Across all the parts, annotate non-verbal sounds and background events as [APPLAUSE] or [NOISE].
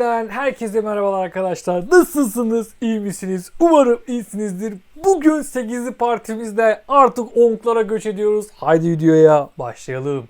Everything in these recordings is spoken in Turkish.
Gaming'den herkese merhabalar arkadaşlar. Nasılsınız? İyi misiniz? Umarım iyisinizdir. Bugün 8. partimizde artık onklara göç ediyoruz. Haydi videoya başlayalım.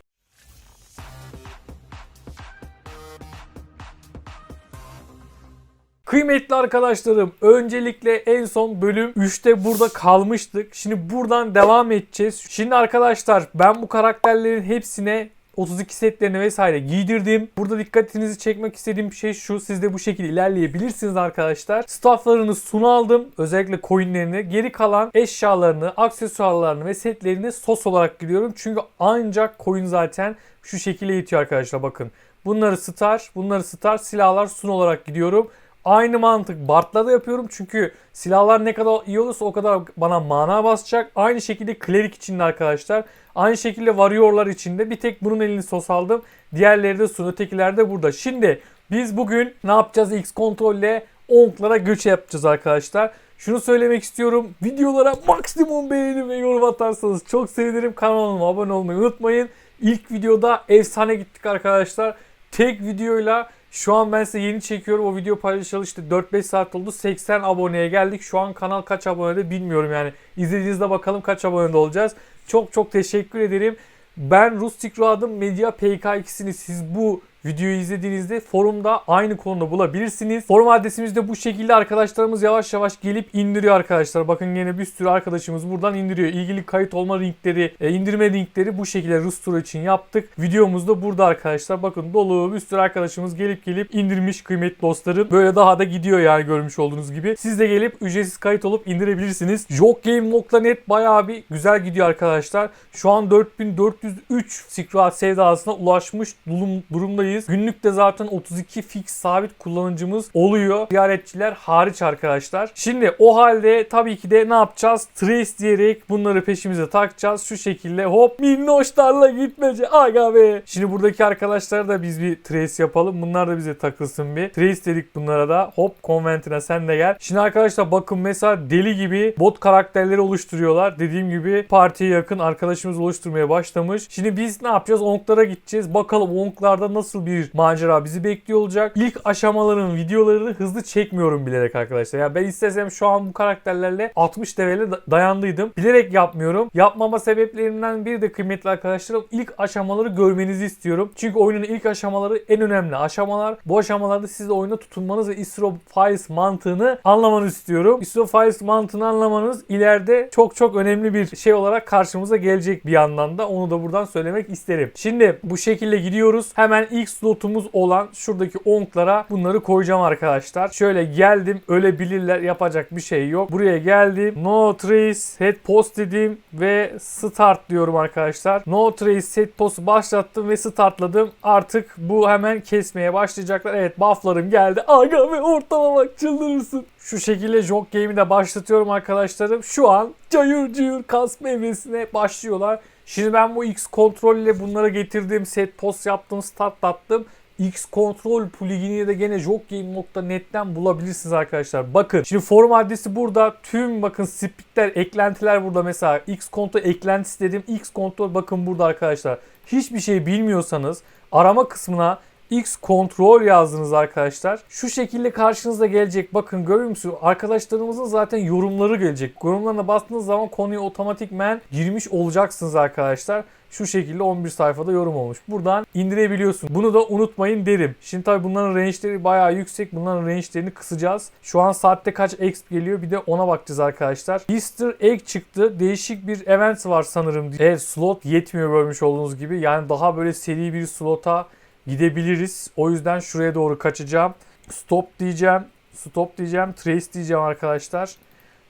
Kıymetli arkadaşlarım, öncelikle en son bölüm 3'te burada kalmıştık. Şimdi buradan devam edeceğiz. Şimdi arkadaşlar ben bu karakterlerin hepsine 32 setlerini vesaire giydirdim. Burada dikkatinizi çekmek istediğim şey şu. Siz de bu şekilde ilerleyebilirsiniz arkadaşlar. Stafflarını sunu aldım. Özellikle coinlerini. Geri kalan eşyalarını, aksesuarlarını ve setlerini sos olarak gidiyorum. Çünkü ancak coin zaten şu şekilde yetiyor arkadaşlar bakın. Bunları star, bunları star, silahlar sun olarak gidiyorum. Aynı mantık Bart'la da yapıyorum çünkü silahlar ne kadar iyi olursa o kadar bana mana basacak. Aynı şekilde Cleric için de arkadaşlar. Aynı şekilde Warrior'lar için de bir tek bunun elini sos aldım. Diğerleri de sun ötekiler de burada. Şimdi biz bugün ne yapacağız? X kontrolle onklara göç yapacağız arkadaşlar. Şunu söylemek istiyorum. Videolara maksimum beğeni ve yorum atarsanız çok sevinirim. Kanalıma abone olmayı unutmayın. İlk videoda efsane gittik arkadaşlar. Tek videoyla şu an ben size yeni çekiyorum. O video paylaşalı işte 4-5 saat oldu. 80 aboneye geldik. Şu an kanal kaç abonede bilmiyorum yani. İzlediğinizde bakalım kaç abonede olacağız. Çok çok teşekkür ederim. Ben Rustik Radım Medya PK2'sini siz bu videoyu izlediğinizde forumda aynı konuda bulabilirsiniz. Forum adresimiz de bu şekilde arkadaşlarımız yavaş yavaş gelip indiriyor arkadaşlar. Bakın yine bir sürü arkadaşımız buradan indiriyor. İlgili kayıt olma linkleri, e, indirme linkleri bu şekilde Rus için yaptık. Videomuz da burada arkadaşlar. Bakın dolu bir sürü arkadaşımız gelip gelip indirmiş kıymetli dostlarım. Böyle daha da gidiyor yani görmüş olduğunuz gibi. Siz de gelip ücretsiz kayıt olup indirebilirsiniz. Jokgame.net bayağı bir güzel gidiyor arkadaşlar. Şu an 4403 Secret sevdasına ulaşmış durum, durumdayız. Günlükte zaten 32 fix sabit kullanıcımız oluyor. Ziyaretçiler hariç arkadaşlar. Şimdi o halde tabii ki de ne yapacağız? Trace diyerek bunları peşimize takacağız. Şu şekilde hop minnoşlarla gitmece aga be. Şimdi buradaki arkadaşlara da biz bir trace yapalım. Bunlar da bize takılsın bir. Trace dedik bunlara da. Hop konventine sen de gel. Şimdi arkadaşlar bakın mesela deli gibi bot karakterleri oluşturuyorlar. Dediğim gibi partiye yakın arkadaşımız oluşturmaya başlamış. Şimdi biz ne yapacağız? Onklara gideceğiz. Bakalım onklarda nasıl bir macera bizi bekliyor olacak. İlk aşamaların videolarını hızlı çekmiyorum bilerek arkadaşlar. Ya ben istesem şu an bu karakterlerle 60 devele dayandıydım. Bilerek yapmıyorum. Yapmama sebeplerimden biri de kıymetli arkadaşlarım ilk aşamaları görmenizi istiyorum. Çünkü oyunun ilk aşamaları en önemli aşamalar. Bu aşamalarda siz de oyuna tutunmanız ve Istro Files mantığını anlamanızı istiyorum. Istro Files mantığını anlamanız ileride çok çok önemli bir şey olarak karşımıza gelecek bir yandan da. Onu da buradan söylemek isterim. Şimdi bu şekilde gidiyoruz. Hemen ilk slotumuz olan şuradaki onklara bunları koyacağım arkadaşlar. Şöyle geldim ölebilirler yapacak bir şey yok. Buraya geldim. No trace head post dedim ve start diyorum arkadaşlar. No trace set post'u başlattım ve startladım. Artık bu hemen kesmeye başlayacaklar. Evet bufflarım geldi. Aga ve ortama bak çıldırırsın. Şu şekilde Jog Game'i de başlatıyorum arkadaşlarım. Şu an cayır cayır kasma evresine başlıyorlar. Şimdi ben bu X kontrol ile bunlara getirdim. Set post yaptım, startlattım. X Control plugin'i de gene joggame.net'ten bulabilirsiniz arkadaşlar. Bakın şimdi forum adresi burada. Tüm bakın speedler, eklentiler burada mesela. X Control eklentisi dedim. X Control bakın burada arkadaşlar. Hiçbir şey bilmiyorsanız arama kısmına X kontrol yazdınız arkadaşlar. Şu şekilde karşınıza gelecek. Bakın görüyor musunuz? Arkadaşlarımızın zaten yorumları gelecek. Yorumlarına bastığınız zaman konuya otomatikmen girmiş olacaksınız arkadaşlar. Şu şekilde 11 sayfada yorum olmuş. Buradan indirebiliyorsun. Bunu da unutmayın derim. Şimdi tabii bunların range'leri bayağı yüksek. Bunların range'lerini kısacağız. Şu an saatte kaç X geliyor bir de ona bakacağız arkadaşlar. Easter Egg çıktı. Değişik bir event var sanırım. Evet slot yetmiyor görmüş olduğunuz gibi. Yani daha böyle seri bir slota gidebiliriz. O yüzden şuraya doğru kaçacağım. Stop diyeceğim. Stop diyeceğim. Trace diyeceğim arkadaşlar.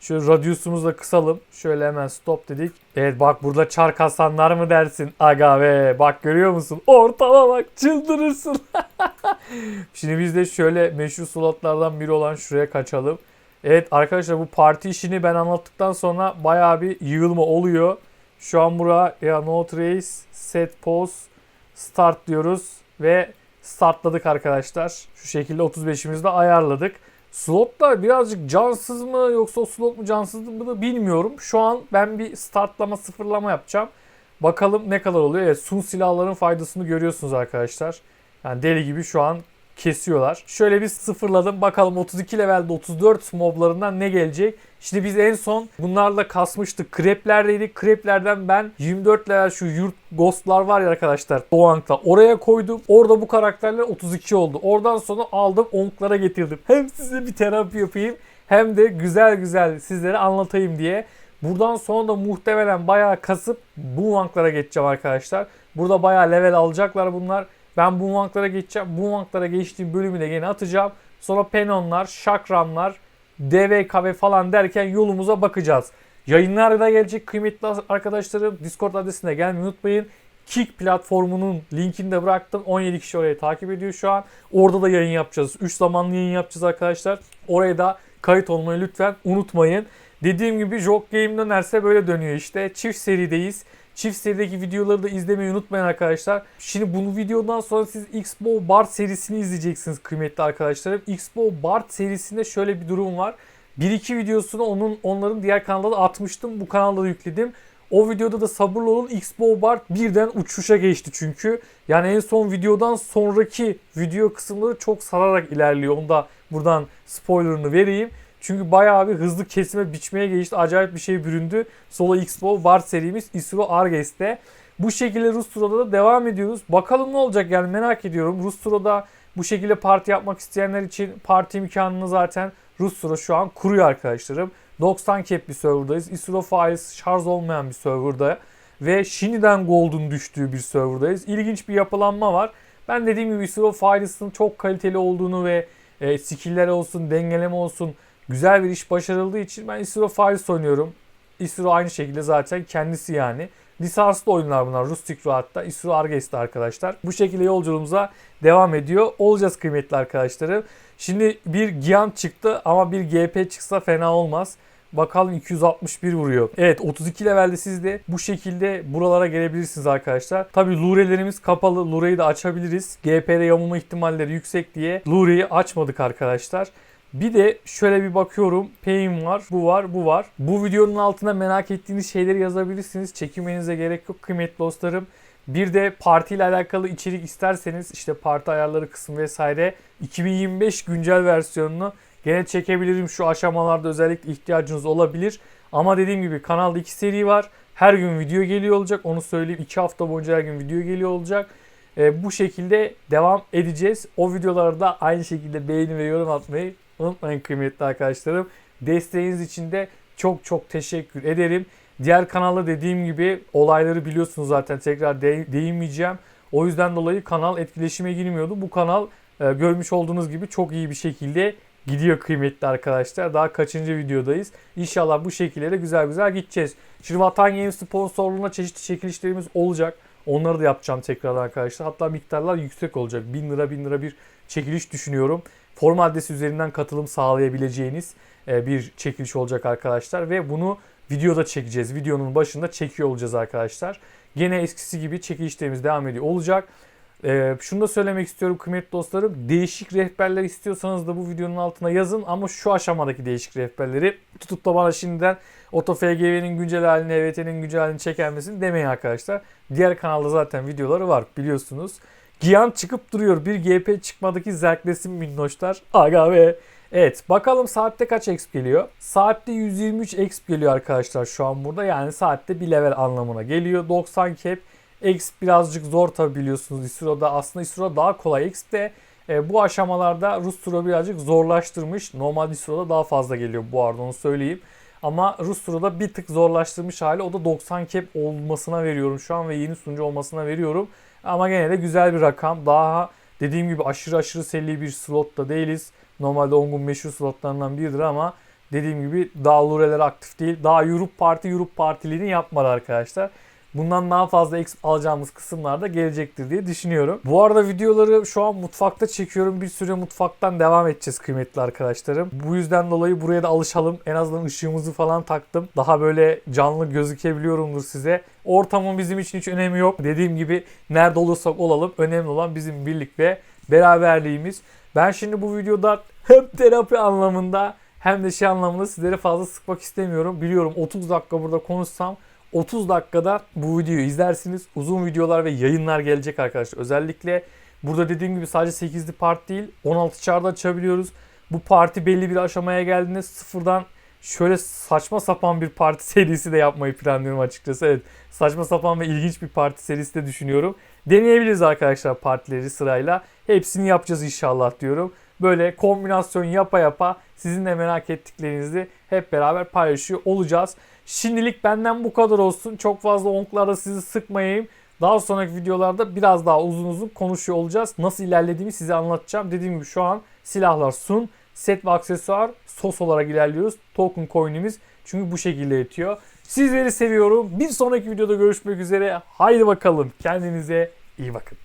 Şöyle radyusumuzu da kısalım. Şöyle hemen stop dedik. Evet bak burada çark hasanlar mı dersin? Aga be bak görüyor musun? Ortama bak çıldırırsın. [LAUGHS] Şimdi biz de şöyle meşhur slotlardan biri olan şuraya kaçalım. Evet arkadaşlar bu parti işini ben anlattıktan sonra baya bir yığılma oluyor. Şu an buraya ya no trace set pause start diyoruz ve startladık arkadaşlar. Şu şekilde 35'imizi de ayarladık. Slot da birazcık cansız mı yoksa o slot mu cansız mı da bilmiyorum. Şu an ben bir startlama sıfırlama yapacağım. Bakalım ne kadar oluyor. Evet sun silahların faydasını görüyorsunuz arkadaşlar. Yani deli gibi şu an kesiyorlar. Şöyle bir sıfırladım. Bakalım 32 levelde 34 moblarından ne gelecek? Şimdi biz en son bunlarla kasmıştık. Kreplerdeydik. Kreplerden ben 24 level şu yurt ghostlar var ya arkadaşlar. Doğank'ta. Oraya koydum. Orada bu karakterler 32 oldu. Oradan sonra aldım onklara getirdim. Hem size bir terapi yapayım hem de güzel güzel sizlere anlatayım diye. Buradan sonra da muhtemelen bayağı kasıp bu vanklara geçeceğim arkadaşlar. Burada bayağı level alacaklar bunlar. Ben bu vanklara geçeceğim. Bu vanklara geçtiğim bölümü de yine atacağım. Sonra penonlar, şakramlar, DVKV falan derken yolumuza bakacağız. Yayınlar da gelecek kıymetli arkadaşlarım. Discord adresine gelmeyi unutmayın. Kick platformunun linkini de bıraktım. 17 kişi orayı takip ediyor şu an. Orada da yayın yapacağız. 3 zamanlı yayın yapacağız arkadaşlar. Oraya da kayıt olmayı lütfen unutmayın. Dediğim gibi Jog Game dönerse böyle dönüyor işte. Çift serideyiz. Çift serideki videoları da izlemeyi unutmayın arkadaşlar. Şimdi bu videodan sonra siz Xbox Bart serisini izleyeceksiniz kıymetli arkadaşlarım. Xbox Bart serisinde şöyle bir durum var. 1-2 videosunu onun onların diğer kanalda da atmıştım. Bu kanalda da yükledim. O videoda da sabırlı olun Xbox Bart birden uçuşa geçti çünkü. Yani en son videodan sonraki video kısımları çok sararak ilerliyor. Onu da buradan spoilerını vereyim. Çünkü bayağı bir hızlı kesime biçmeye geçti. Acayip bir şey büründü. Solo Expo Bart serimiz Isuro Arges'te. Bu şekilde Rus Turo'da da devam ediyoruz. Bakalım ne olacak yani merak ediyorum. Rus Turo'da bu şekilde parti yapmak isteyenler için parti imkanını zaten Rus Turo şu an kuruyor arkadaşlarım. 90 cap bir serverdayız. Isuro Files şarj olmayan bir serverda ve şimdiden Gold'un düştüğü bir serverdayız. İlginç bir yapılanma var. Ben dediğim gibi Isuro Files'ın çok kaliteli olduğunu ve e, skill'ler olsun, dengeleme olsun güzel bir iş başarıldığı için ben Isuro Files oynuyorum. Isuro aynı şekilde zaten kendisi yani. Lisanslı oyunlar bunlar. Rustic Rahat'ta, Isuro Arges'te arkadaşlar. Bu şekilde yolculuğumuza devam ediyor. Olacağız kıymetli arkadaşlarım. Şimdi bir Gian çıktı ama bir GP çıksa fena olmaz. Bakalım 261 vuruyor. Evet 32 levelde siz de bu şekilde buralara gelebilirsiniz arkadaşlar. Tabi Lure'lerimiz kapalı. Lure'yi de açabiliriz. GP'de yamulma ihtimalleri yüksek diye Lure'yi açmadık arkadaşlar. Bir de şöyle bir bakıyorum. Pain var, bu var, bu var. Bu videonun altına merak ettiğiniz şeyleri yazabilirsiniz. Çekinmenize gerek yok kıymetli dostlarım. Bir de parti ile alakalı içerik isterseniz işte parti ayarları kısmı vesaire 2025 güncel versiyonunu gene çekebilirim. Şu aşamalarda özellikle ihtiyacınız olabilir. Ama dediğim gibi kanalda iki seri var. Her gün video geliyor olacak. Onu söyleyeyim. 2 hafta boyunca her gün video geliyor olacak. E, bu şekilde devam edeceğiz. O videolarda aynı şekilde beğeni ve yorum atmayı unutmayın kıymetli arkadaşlarım. Desteğiniz için de çok çok teşekkür ederim. Diğer kanalda dediğim gibi olayları biliyorsunuz zaten tekrar de- değinmeyeceğim. O yüzden dolayı kanal etkileşime girmiyordu. Bu kanal e, görmüş olduğunuz gibi çok iyi bir şekilde gidiyor kıymetli arkadaşlar. Daha kaçıncı videodayız. İnşallah bu şekilde de güzel güzel gideceğiz. Şimdi Vatan Games sponsorluğuna çeşitli çekilişlerimiz olacak. Onları da yapacağım tekrar arkadaşlar. Hatta miktarlar yüksek olacak. 1000 lira 1000 lira bir çekiliş düşünüyorum. Form adresi üzerinden katılım sağlayabileceğiniz e, bir çekiliş olacak arkadaşlar. Ve bunu videoda çekeceğiz. Videonun başında çekiyor olacağız arkadaşlar. Gene eskisi gibi çekilişlerimiz devam ediyor olacak. Ee, şunu da söylemek istiyorum kıymetli dostlarım. Değişik rehberler istiyorsanız da bu videonun altına yazın. Ama şu aşamadaki değişik rehberleri tutup da bana şimdiden OtoFGV'nin güncel halini, EVT'nin güncel halini çeker misin demeyin arkadaşlar. Diğer kanalda zaten videoları var biliyorsunuz. Gian çıkıp duruyor. Bir GP çıkmadaki zerklesin minnoşlar. Aga be. Evet bakalım saatte kaç exp geliyor? Saatte 123 exp geliyor arkadaşlar şu an burada. Yani saatte bir level anlamına geliyor. 90 cap. Exp birazcık zor tabi biliyorsunuz Isuro'da. Aslında Isuro daha kolay exp de e, bu aşamalarda Rus Turo birazcık zorlaştırmış. Normal Isuro'da daha fazla geliyor bu arada onu söyleyeyim. Ama Rus Turo'da bir tık zorlaştırmış hali o da 90 cap olmasına veriyorum şu an ve yeni sunucu olmasına veriyorum. Ama gene de güzel bir rakam. Daha dediğim gibi aşırı aşırı selli bir slotta değiliz. Normalde Ong'un meşhur slotlarından biridir ama dediğim gibi daha Lure'ler aktif değil. Daha Europe Parti Europe Partiliğini yapmadı arkadaşlar. Bundan daha fazla exp alacağımız kısımlarda gelecektir diye düşünüyorum. Bu arada videoları şu an mutfakta çekiyorum. Bir süre mutfaktan devam edeceğiz kıymetli arkadaşlarım. Bu yüzden dolayı buraya da alışalım. En azından ışığımızı falan taktım. Daha böyle canlı gözükebiliyorumdur size. Ortamın bizim için hiç önemi yok. Dediğim gibi nerede olursak olalım önemli olan bizim birlik ve beraberliğimiz. Ben şimdi bu videoda hem terapi anlamında hem de şey anlamında sizleri fazla sıkmak istemiyorum. Biliyorum 30 dakika burada konuşsam 30 dakikada bu videoyu izlersiniz. Uzun videolar ve yayınlar gelecek arkadaşlar. Özellikle Burada dediğim gibi sadece 8'li part değil 16 çarda açabiliyoruz. Bu parti belli bir aşamaya geldiğinde sıfırdan şöyle saçma sapan bir parti [LAUGHS] serisi de yapmayı planlıyorum açıkçası. Evet saçma sapan ve ilginç bir parti serisi de düşünüyorum. Deneyebiliriz arkadaşlar partileri sırayla. Hepsini yapacağız inşallah diyorum. Böyle kombinasyon yapa yapa sizin de merak ettiklerinizi hep beraber paylaşıyor olacağız. Şimdilik benden bu kadar olsun. Çok fazla onklarda sizi sıkmayayım. Daha sonraki videolarda biraz daha uzun uzun konuşuyor olacağız. Nasıl ilerlediğimi size anlatacağım. Dediğim gibi şu an silahlar sun, set ve aksesuar sos olarak ilerliyoruz. Token coin'imiz çünkü bu şekilde yetiyor. Sizleri seviyorum. Bir sonraki videoda görüşmek üzere. Haydi bakalım. Kendinize iyi bakın.